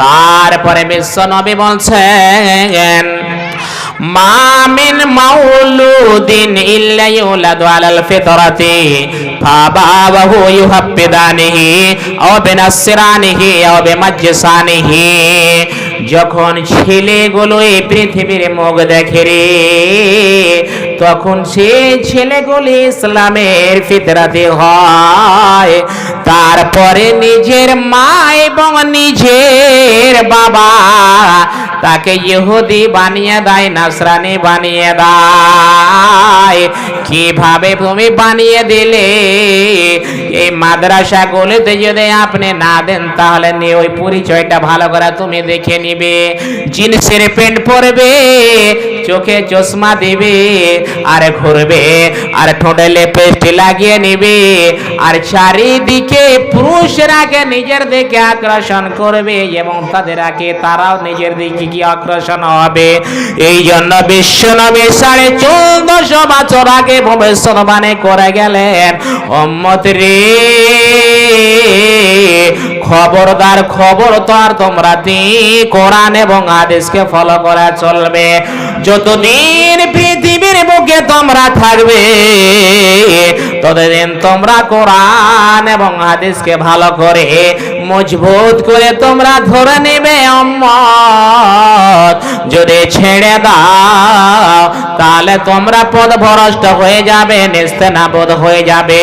তারপরে বিশ্ব নবী বলছেন, মামিন মাউলুদিন ইল্লা ইউলাদু আলাল ফিতরাতি ফাবাবাহু ইউহাব্বিদানিহি আও বিনাসরানিহি আও বিমাজ্জিসানিহি। যখন ছেলেগুলো এই পৃথিবীর মুখ দেখে রে, তখন সে ছেলেগুলি ইসলামের ফিতরাতে হয়। তারপরে নিজের মা এবং নিজের বাবা তাকে ইহুদি বানিয়ে দেয়, নাসরানি বানিয়ে দেয়। কীভাবে তুমি বানিয়ে দিলে? এই মাদ্রাসা মাদ্রাসাগুলিতে যদি আপনি না দেন, তাহলে নিয়ে ওই পরিচয়টা ভালো করে তুমি দেখে নিবে। জিন্সের প্যান্ট পরবে চোখে চশমা দিবে আর ঘুরবে, আর ঠোঁটে লেপেস্ট লাগিয়ে নিবে, আর চারিদিকে পুরুষরাকে নিজের দিকে আকর্ষণ করবে এবং তাদের আগে তারাও নিজের দিকে কি আকর্ষণ হবে। এই জন্য বিশ্ব নবী সাড়ে চৌদ্দশো বছর আগে ভবিষ্যৎবাণী করে গেলেন অম্মত রে খবরদার খবর তো আর তোমরা কোরআন এবং আদেশকে ফলো করা চলবে। যতদিন পৃথিবীর বুকে তোমরা থাকবে, ততদিন তোমরা কোরআন এবং হাদিসকে ভালো করে, মজবুত করে তোমরা ধরে নেবে অম্মত যদি ছেড়ে দাও, তাহলে তোমরা পদ ভরষ্ট হয়ে যাবে নিস্তেনাবোধ হয়ে যাবে।